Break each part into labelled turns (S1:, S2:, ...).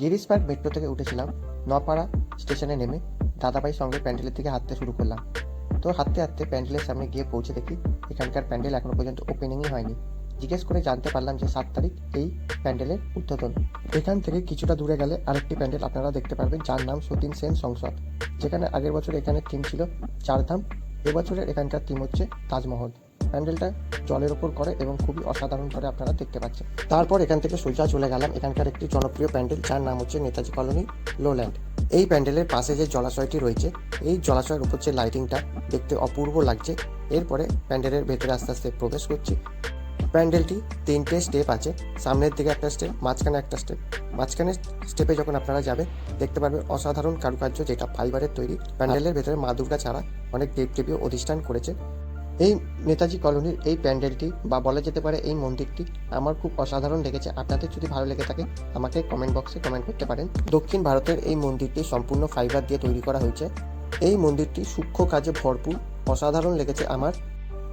S1: Girish park metro থেকে উঠেছিলাম। নপাড়া স্টেশনে নেমে দাদাভাই সঙ্গে প্যান্ডেলের দিকে হাঁটতে শুরু করলাম। তো হাঁটতে হাঁটতে প্যান্ডেলের সামনে গিয়ে পৌঁছে দেখি এখানকার প্যান্ডেল এখনও পর্যন্ত ওপেনিংই হয়নি। জিজ্ঞেস করে জানতে পারলাম যে সাত তারিখ এই প্যান্ডেলের উদ্বোধন। এখান থেকে কিছুটা দূরে গেলে আরেকটি প্যান্ডেল আপনারা দেখতে পারবেন, যার নাম সতীন সেন সংসদ। যেখানে আগের বছর এখানে থিম ছিল চারধাম, এবছরের এখানকার থিম হচ্ছে তাজমহল। প্যান্ডেলটা জলের ওপর করে এবং খুবই অসাধারণ করে আপনারা দেখতে পাচ্ছেন। তারপর এখান থেকে সোজা চলে গেলাম এখানকার একটি জনপ্রিয় প্যান্ডেল, যার নাম হচ্ছে নেতাজি কলোনি লোল্যান্ড এই প্যান্ডেলের পাশে যে জলাশয়টি রয়েছে, এই জলাশয়ের উপর যে লাইটিংটা দেখতে অপূর্ব লাগছে। এরপরে প্যান্ডেলের ভেতরে আস্তে আস্তে প্রবেশ করছি। প্যান্ডেলটি তিনটে স্টেপ আছে। সামনের দিকে একটা স্টেপ মাঝখানে একটা স্টেপ মাঝখানের স্টেপে যখন আপনারা যাবেন, দেখতে পারবেন অসাধারণ কারুকার্য যেটা ফাইবারের তৈরি। প্যান্ডেলের ভেতরে মা দুর্গা ছাড়া অনেক দেবদেবীও অধিষ্ঠান করেছে। এই নেতাজি কলোনির এই প্যান্ডেলটি বা বলা যেতে পারে এই মন্দিরটি আমার খুব অসাধারণ লেগেছে। আপনাদের যদি ভালো লেগে থাকে, আমাকে কমেন্ট বক্সে কমেন্ট করতে পারেন। দক্ষিণ ভারতের এই মন্দিরটি সম্পূর্ণ ফাইবার দিয়ে তৈরি করা হয়েছে। এই মন্দিরটি সূক্ষ্ম কাজে ভরপুর, অসাধারণ লেগেছে আমার।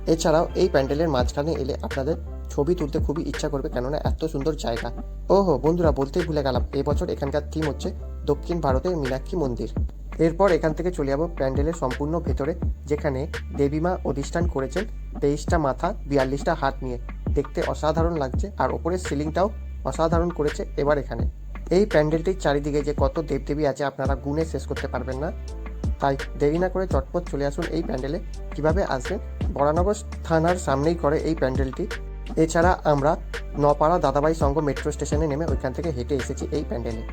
S1: এছাড়াও এই প্যান্ডেলের মাঝখানে এলে আপনাদের ছবি তুলতে খুবই ইচ্ছা করবে, কেননা এত সুন্দর জায়গা। ওহো, বন্ধুরা, বলতেই ভুলে গেলাম, এবছর এখানকার থিম হচ্ছে দক্ষিণ ভারতের মীনাক্ষী মন্দির। এরপর এখান থেকে চলে যাব প্যান্ডেলের সম্পূর্ণ ভেতরে, যেখানে দেবীমা অধিষ্ঠান করেছেন তেইশটা মাথা, বিয়াল্লিশটা হাত নিয়ে। দেখতে অসাধারণ লাগছে আর ওপরের সিলিংটাও অসাধারণ করেছে এবার এখানে। এই প্যান্ডেলটির চারিদিকে যে কত দেবদেবী আছে আপনারা গুণে শেষ করতে পারবেন না। তাই দেরি না করে চটপট চলে আসুন এই প্যান্ডেলে। কীভাবে আসবেন? বরানগর থানার সামনেই করে এই প্যান্ডেলটি। এছাড়া আমরা নপাড়া দাদাবাই সংঘ মেট্রো স্টেশনে নেমে ওইখান থেকে হেঁটে এসেছি এই প্যান্ডেলে।